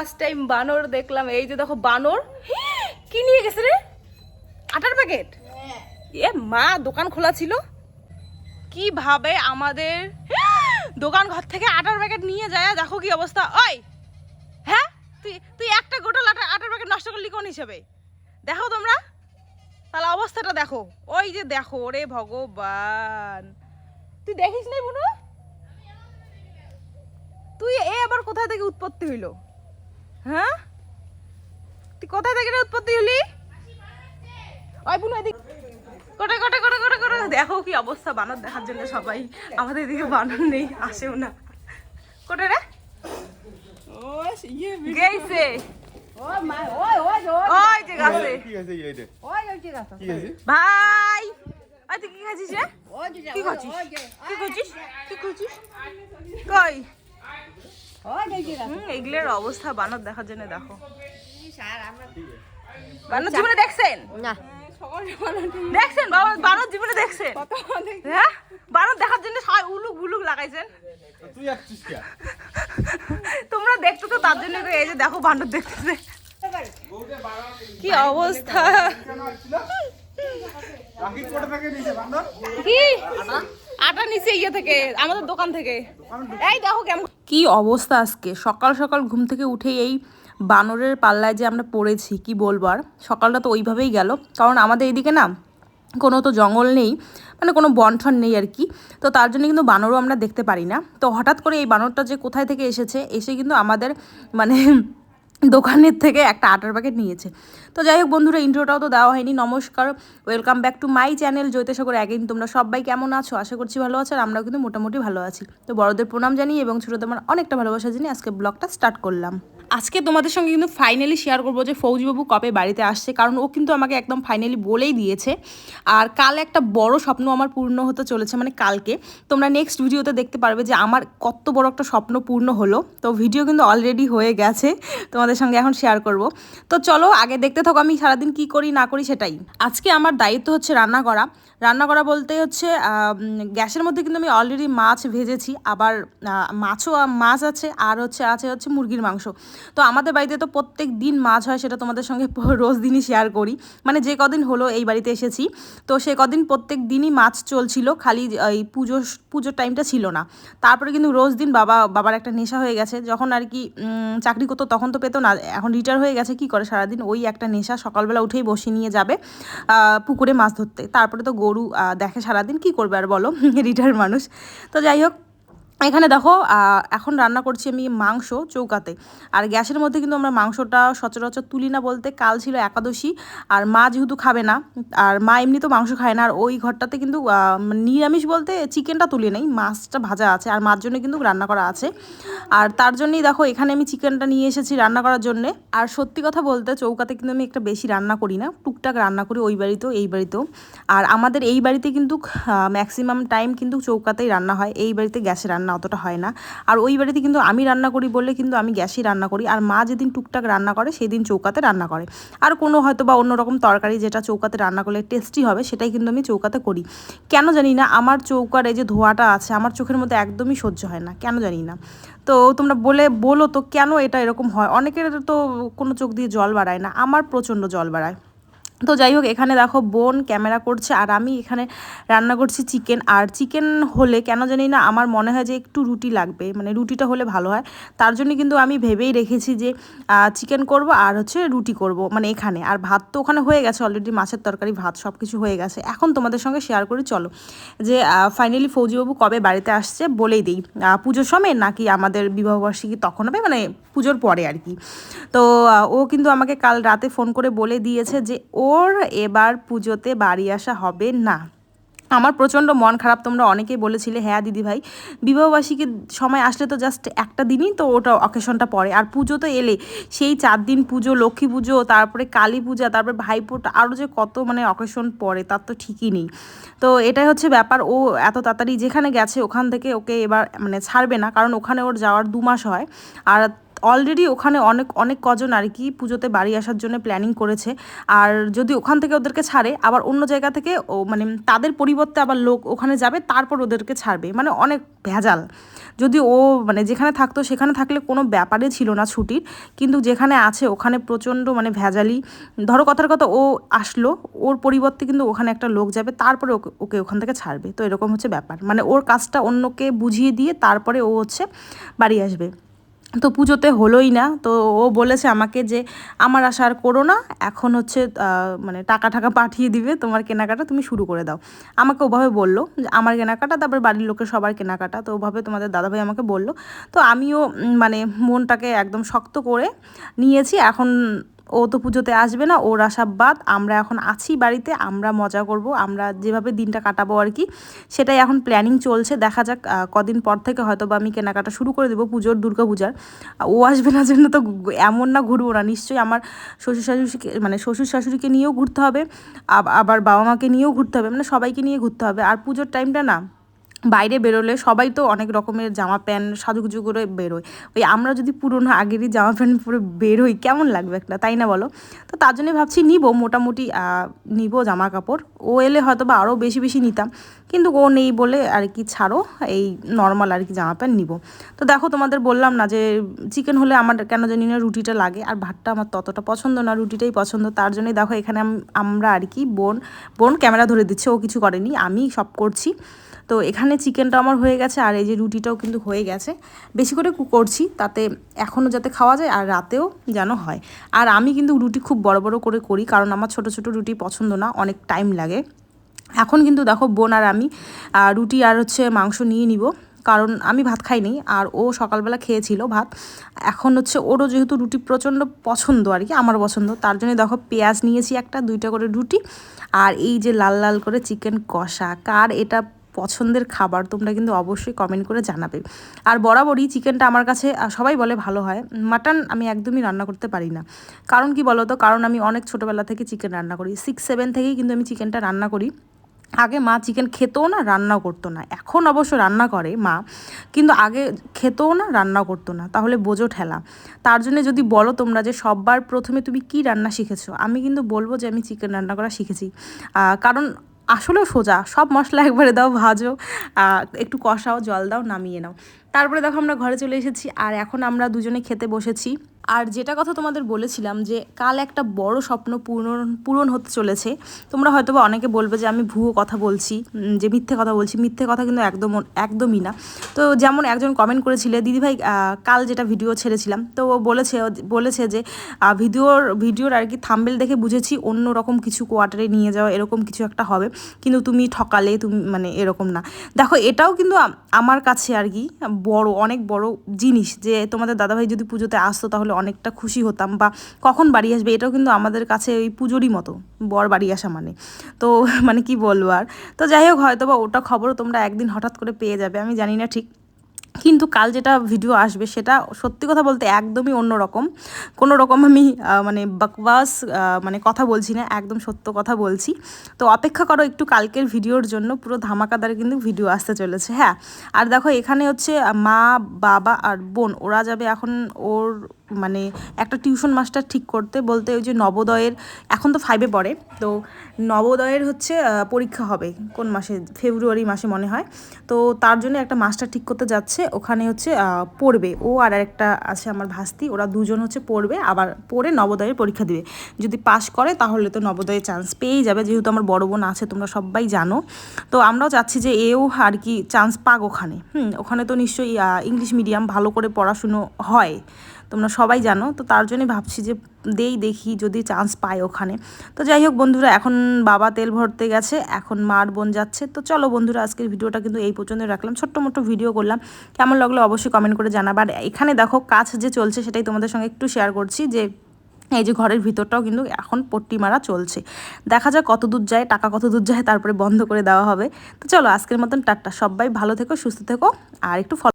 First time বানর দেখলাম, এই যে দেখো বানর। কি নিয়ে গেছে রে? আটার প্যাকেট এ মা, দোকান খোলা ছিল। কীভাবে আমাদের দোকান ঘর থেকে আটার প্যাকেট নিয়ে যায়, দেখো কি অবস্থা। ওই হ্যাঁ? তুই তুই একটা গোটাল আটা আটার প্যাকেট নষ্ট করলি কোন হিসেবে? দেখো তোমরা। তাহলে অবস্থাটা দেখো। ওই যে দেখো রে ভগবান। তুই দেখিস নাই বুনু? তুই এ আবার কোথা থেকে উৎপত্তি হইল? হ্যাঁ? তুই কোথা থেকে রে উৎপত্তি হলি? ওই বুনু এদিক। কোটে কোটে কোটে কোটে কোটে। দেখো কি অবস্থা বানর দেখার জন্য সবাই। আমাদের এদিকে বানর নেই আসেও না। কোটে রে। গেইছে। ওই যে গাছে। কি আছে এইটা কি আছে ভাই। তুই কি খাচ্ছিস রে? কি খাচ্ছিস? কি করছিস কি করছিস কই? এগুলোর অবস্থা বানর দেখার জন্য দেখো। বানর জীবনে দেখছেন? না। দেখছেন? বাবা বানর জীবনে দেখছেন? হ্যাঁ? বানর দেখার জন্য সবাই উলুক বুলুক লাগাইছেন। তোমরা দেখতো তো তার জন্য এই যে দেখো বানর দেখতেছে। কি অবস্থা? কি? আটা নিচে ইয়ে থেকে আমাদের দোকান থেকে। এই দেখো কেমন কি অবস্থা আজকে? সকাল সকাল ঘুম থেকে উঠে এই বানরের পাল্লায় যে আমরা পড়েছি, কি বলব আর? সকালটা তো ওইভাবেই গেল। কারণ আমাদের এদিকে না, কোনো তো জঙ্গল নেই মানে কোনো বনঠন নেই আর কি। তো তার জন্য কিন্তু বানরও আমরা দেখতে পারি না। তো হঠাৎ করে এই বানরটা যে কোথায় থেকে এসেছে, এসে কিন্তু আমাদের মানে দোকানের থেকে একটা আটার প্যাকেট নিয়েছে। তো যাই হোক বন্ধুরা ইন্ট্রোটাও তো দেওয়া হয়নি। নমস্কার welcome back to my channel Jyotisagar again তোমরা সবাই কেমন আছো? আশা করছি ভালো আছো, আর আমরাও কিন্তু মোটামুটি ভালো আছি। তো বড়দের প্রণাম জানিয়ে এবং ছোটোদের আমার অনেকটা ভালোবাসা জানিয়ে আজকে ব্লগটা স্টার্ট করলাম। আজকে তোমাদের সঙ্গে কিন্তু ফাইনালি শেয়ার করব যে ফৌজিবাবু কবে বাড়িতে আসছে, কারণ ও কিন্তু আমাকে একদম ফাইনালি বলেই দিয়েছে। আর কাল একটা বড় স্বপ্ন আমার পূর্ণ হতে চলেছে মানে কালকে। তোমরা নেক্সট ভিডিওতে দেখতে পারবে যে আমার কত বড় একটা স্বপ্ন পূর্ণ হলো। তো ভিডিও কিন্তু অলরেডি হয়ে গেছে। তোমাদের সঙ্গে এখন শেয়ার করব। তো চলো, আগে দেখতে থাকো আমি সারাদিন কি করি, না করি সেটাই। আজকে আমার দায়িত্ব হচ্ছে রান্না করা। রান্না করা বলতে হচ্ছে গ্যাসের মধ্যে কিন্তু আমি অলরেডি মাছ ভেজেছি, আবার মাছও মাছ আছে, আর হচ্ছে, আছে হচ্ছে মুরগির মাংস। তো আমাদের বাড়িতে তো প্রত্যেক দিন মাছ হয়, সেটা তোমাদের সঙ্গে রোজ দিনই শেয়ার করি। মানে যে কদিন হলো এই বাড়িতে এসেছি, তো সে কদিন প্রত্যেক দিনই মাছ চলছিল, খালি এই পুজো, পুজোর টাইমটা ছিল না। তারপরে কিন্তু রোজ দিন বাবা, বাবার একটা নেশা হয়ে গেছে, যখন আর কি চাকরি করতো তখন তো পেতো না, এখন রিটায়ার হয়ে গেছে, কি করে? সারাদিন ওই একটা নেশা, সকালবেলা উঠেই বসিয়ে নিয়ে যাবে পুকুরে মাছ ধরতে। তারপরে তো গরু দেখে সারাদিন কি করবে আর বলো? রিটার মানুষ। তো যাই হোক এখানে দেখো এখন রান্না করছি আমি মাংস চৌকাতে। আর গ্যাসের মধ্যে কিন্তু আমরা মাংসটা সচরাচর তুলি না বলতে, কাল ছিল একাদশী, আর মা যেহেতু খাবে না, আর মা এমনি তো মাংস খায় না, আর ওই ঘরটাতে কিন্তু নিরামিষ বলতে চিকেনটা তুলি নেই, মাছটা ভাজা আছে, আর মার জন্য কিন্তু রান্না করা আছে। আর তার জন্যই দেখো, এখানে আমি চিকেনটা নিয়ে এসেছি রান্না করার জন্য। আর সত্যি কথা বলতে, চৌকাতে কিন্তু আমি একটা বেশি রান্না করি না, টুকটাক রান্না করি ওই বাড়িতেও, এই বাড়িতেও। আর আমাদের এই বাড়িতে কিন্তু ম্যাক্সিমাম টাইম কিন্তু চৌকাতেই রান্না হয়, এই বাড়িতে গ্যাসে রান্না অতটা হয় না। আর ওই বাড়িতে কিন্তু আমি রান্না করি বলে কিন্তু আমি গ্যাসেই রান্না করি। আর মা যেদিন টুকটাক রান্না করে, সেদিন চৌকাতে রান্না করে। আর কোনো হয়তো বা অন্যরকম তরকারি যেটা চৌকাতে রান্না করলে টেস্টি হবে, সেটাই কিন্তু আমি চৌকাতে করি। কেন জানি না, আমার চৌকার এই যে ধোয়াটা আছে, আমার চোখের মধ্যে একদমই সহ্য হয় না, কেন জানি না। তো তোমরা বলে, বলো তো কেন এটা এরকম হয়? অনেকের তো কোনো চোখ দিয়ে জল বাড়ায় না, আমার প্রচণ্ড জল বাড়ায়। তো যাই হোক, এখানে দেখো বোন ক্যামেরা করছে আর আমি এখানে রান্না করছি চিকেন। আর চিকেন হলে কেন জানি না আমার মনে হয় যে একটু রুটি লাগবে মানে রুটিটা হলে ভালো হয়। তার জন্য কিন্তু আমি ভেবেই রেখেছি যে চিকেন করব আর হচ্ছে রুটি করব মানে এখানে। আর ভাত তো ওখানে হয়ে গেছে অলরেডি মাছের তরকারি, ভাত সব কিছু হয়ে গেছে। এখন তোমাদের সঙ্গে শেয়ার করি, চলো। যে ফাইনালি ফৌজিবাবু কবে বাড়িতে আসছে বলেই দিই। পুজোর সময় নাকি আমাদের বিবাহবার্ষিকী তখন হবে মানে পুজোর পরে আর কি। তো ও কিন্তু আমাকে কাল রাতে ফোন করে বলে দিয়েছে যে ওর এবার পুজোতে বাড়ি আসা হবে না। আমার প্রচণ্ড মন খারাপ, তোমরা অনেকেই বলেছিলে হ্যাঁ দিদি ভাই বিবাহবার্ষিকীর সময় আসলে তো জাস্ট একটা দিনই তো ওটা অকেশনটা পড়ে। আর পুজো তো এলে সেই চার দিন পুজো, লক্ষ্মী পুজো, তারপরে কালী পূজা, তারপরে ভাইফোঁটা, আরও যে কত মানে অকেশন পড়ে তার তো ঠিকই নেই। তো এটাই হচ্ছে ব্যাপার, ও এত তাড়াতাড়ি যেখানে গেছে ওখান থেকে ওকে এবার মানে ছাড়বে না, কারণ ওখানে ওর যাওয়ার দু মাস হয়। আর অলরেডি ওখানে অনেক অনেক কজন আর কি পুজোতে বাড়ি আসার জন্য প্ল্যানিং করেছে। আর যদি ওখান থেকে ওদেরকে ছাড়ে, আবার অন্য জায়গা থেকে ও মানে তাদের পরিবর্তে আবার লোক ওখানে যাবে, তারপর ওদেরকে ছাড়বে। মানে অনেক ভেজাল। যদি ও মানে যেখানে থাকতো, সেখানে থাকলে কোনো ব্যাপারে ছিল না ছুটির। কিন্তু যেখানে আছে, ওখানে প্রচণ্ড মানে ভেজালি। ধরো কথার কথা, ও আসলো, ওর পরিবর্তে কিন্তু ওখানে একটা লোক যাবে, তারপরে ওকে ওকে ওখান থেকে ছাড়বে। তো এরকম হচ্ছে ব্যাপার। মানে ওর কাজটা অন্যকে বুঝিয়ে দিয়ে তারপরে ও হচ্ছে বাড়ি আসবে। তো পুজোতে হলোই না। তো ও বলেছে আমাকে যে, আমার আশা আর করো না, এখন হচ্ছে মানে টাকা টাকা পাঠিয়ে দিবে, তোমার কেনাকাটা তুমি শুরু করে দাও। আমাকে ওভাবে বলল যে, আমার কেনাকাটা, তারপর বাড়ির লোকের সবার কেনাকাটা। তো ওভাবে তোমাদের দাদাভাই আমাকে বলল। তো আমিও মানে মনটাকে একদম শক্ত করে নিয়েছি। এখন ও তো পুজোতে আসবে না, ওর আশা বাদ, আমরা এখন আছি বাড়িতে, আমরা মজা করব, আমরা যেভাবে দিনটা কাটাবো আর কি, সেটাই এখন প্ল্যানিং চলছে, দেখা যাক কদিন পর থেকে হয়তো বা আমি কেনাকাটা শুরু করে দেবো পুজোর, দুর্গা পূজার। ও আসবে না জন্য তো এমন না ঘুরবো না, নিশ্চয়ই আমার শ্বশুর শাশুড়িকে মানে শ্বশুর শাশুড়িকে নিয়েও ঘুরতে হবে, আব- আবার বাবা মাকে নিয়েও ঘুরতে হবে মানে সবাইকে নিয়ে ঘুরতে হবে, আর পুজোর টাইমটা না। বাইরে বেরোলে সবাই তো অনেক রকমের জামা প্যান্ট, সাজুগুজু করে বেরোয়। ওই আমরা যদি পুরোনো আগেরই জামা প্যান্ট পরে বেরোই, কেমন লাগবে একটা, তাই না বলো? তো তার জন্যই ভাবছি নিব, মোটামুটি নিব জামা কাপড় ও এলে হয়তো বা আরও বেশি বেশি নিতাম, কিন্তু ও নেই বলে আর কি ছাড়ো, এই নর্মাল আর কি জামা প্যান্ট নিব। তো দেখো তোমাদের বললাম না যে চিকেন হলে আমার কেন জানি না রুটিটা লাগে, আর ভাতটা আমার ততটা পছন্দ না, রুটিটাই পছন্দ। তার জন্যই দেখো এখানে আমরা আর কি বোন বোন ক্যামেরা ধরে দিচ্ছে, ও কিছু করেনি, আমি সব করছি। তো এখানে চিকেনটা আমার হয়ে গেছে, আর এই যে রুটিটাও কিন্তু হয়ে গেছে। বেশি করে করছি, তাতে এখনও যাতে খাওয়া যায় আর রাতেও যেন হয়। আর আমি কিন্তু রুটি খুব বড় বড় করে করি, কারণ আমার ছোট ছোট রুটি পছন্দ না, অনেক টাইম লাগে। এখন কিন্তু দেখো, বোন আর আমি রুটি আর হচ্ছে মাংস নিয়ে নিব, কারণ আমি ভাত খাইনি আর ও সকালবেলা খেয়েছিল ভাত। এখন হচ্ছে ওরও যেহেতু রুটি প্রচণ্ড পছন্দ আর কি, আমার পছন্দ, তার জন্য দেখো পেঁয়াজ নিয়েছি একটা, দুইটা করে রুটি, আর এই যে লাল লাল করে চিকেন কষা, কার এটা পছন্দের খাবার তোমরা কিন্তু অবশ্যই কমেন্ট করে জানাবে। আর বরাবরই চিকেনটা আমার কাছে সবাই বলে ভালো হয়। মাটন আমি একদমই রান্না করতে পারি না। কারণ কি বলো তো কারণ আমি অনেক ছোটোবেলা থেকে চিকেন রান্না করি। সিক্স সেভেন থেকেই কিন্তু আমি চিকেনটা রান্না করি। আগে মা চিকেন খেতেও না, রান্নাও করতো না। এখন অবশ্য রান্না করে মা, কিন্তু আগে খেতেও না, রান্নাও করতো না। তাহলে বোঝো ঠেলা। তার জন্য যদি বলো তোমরা যে সববার প্রথমে তুমি কি রান্না শিখেছো, আমি কিন্তু বলব যে আমি চিকেন রান্না করা শিখেছি। কারণ আসলেও সোজা সব মশলা একবারে দাও ভাজো একটু কষাও জল দাও নামিয়ে নাও। তারপরে দেখো আমরা ঘরে চলে এসেছি, আর এখন আমরা দুজনে খেতে বসেছি। আর যেটা কথা তোমাদের বলেছিলাম যে, কাল একটা বড় স্বপ্ন পূরণ পূরণ হতে চলেছে। তোমরা হয়তো বা অনেকে বলবে যে, আমি ভুয়ো কথা বলছি যে মিথ্যে কথা বলছি। মিথ্যে কথা কিন্তু একদম, একদমই না। তো যেমন একজন কমেন্ট করেছিলে, দিদিভাই কাল যেটা ভিডিও ছেড়েছিলাম। তো ও বলেছে বলেছে যে ভিডিওর ভিডিওর আর কি থাম্বেল দেখে বুঝেছি অন্য রকম কিছু কোয়ার্টারে নিয়ে যাওয়া এরকম কিছু একটা হবে। কিন্তু তুমি ঠকালে, তুমি মানে এরকম না। দেখো, এটাও কিন্তু আমার কাছে আর কি বড়, অনেক বড় জিনিস যে তোমাদের দাদাভাই যদি পুজোতে আসতো তাহলে অনেকটা খুশি হতাম বা কখন বাড়ি আসবে এটাও কিন্তু আমাদের কাছে ওই পুজোরই মতো, বর বাড়ি আসা মানে। তো মানে কি বলব আর? তো যাই হোক হয়তো বা ওটা খবরও তোমরা একদিন হঠাৎ করে পেয়ে যাবে, আমি জানি না ঠিক। কিন্তু কাল যেটা ভিডিও আসবে সেটা সত্যি কথা বলতে একদমই অন্য রকম। কোনো রকম আমি মানে বকবাস মানে কথা বলছি না, একদম সত্য কথা বলছি। তো অপেক্ষা করো একটু কালকের ভিডিওর জন্য, পুরো ধামাকাদার কিন্তু ভিডিও আসতে চলেছে হ্যাঁ। আর দেখো এখানে হচ্ছে মা, বাবা আর বোন, ওরা যাবে এখন ওর মানে একটা টিউশন মাস্টার ঠিক করতে বলতে ওই যে নবোদয়ের, এখন তো ফাইভে পড়ে, তো নবোদয়ের হচ্ছে পরীক্ষা হবে কোন মাসে? ফেব্রুয়ারি মাসে মনে হয়। তো তার জন্য একটা মাস্টার ঠিক করতে যাচ্ছে, ওখানে হচ্ছে পড়বে। ও আর একটা আছে আমার ভাস্তি, ওরা দুজন হচ্ছে পড়বে, আবার পড়ে নবোদয়ের পরীক্ষা দিবে। যদি পাশ করে তাহলে তো নবোদয়ে চান্স পেয়েই যাবে, যেহেতু আমার বড় বোন আছে, তোমরা সবাই জানো। তো আমরাও চাচ্ছি যে এও আর কি চান্স পাক ওখানে। হুম, ওখানে তো নিশ্চয়ই ইংলিশ মিডিয়াম ভালো করে পড়াশুনো হয়। তোমরা সবাই জানো, তো তার জন্যই ভাবছি যে দেই দেখি যদি চান্স পায় ওখানে। তো যাই হোক বন্ধুরা, এখন বাবা তেল ভরতে গেছে, এখন মার বোন যাচ্ছে। তো চলো বন্ধুরা, আজকের ভিডিওটা কিন্তু এই পর্যন্ত রাখলাম। ছোট্ট মোটো ভিডিও করলাম। কেমন লাগল অবশ্যই কমেন্ট করে জানাবে। আর এখানে দেখো, কাজ যে চলছে সেটাই তোমাদের সঙ্গে একটু শেয়ার করছি যে, এই যে ঘরের ভিতরটাও কিন্তু এখন পট্টি মারা চলছে। দেখা যাক কত দূর যায়, টাকা কত দূর যায়, তারপরে বন্ধ করে দেওয়া হবে। তো চলো আজকের মতন টাট্টা সবাই ভালো থেকো, সুস্থ থেকো, আর একটু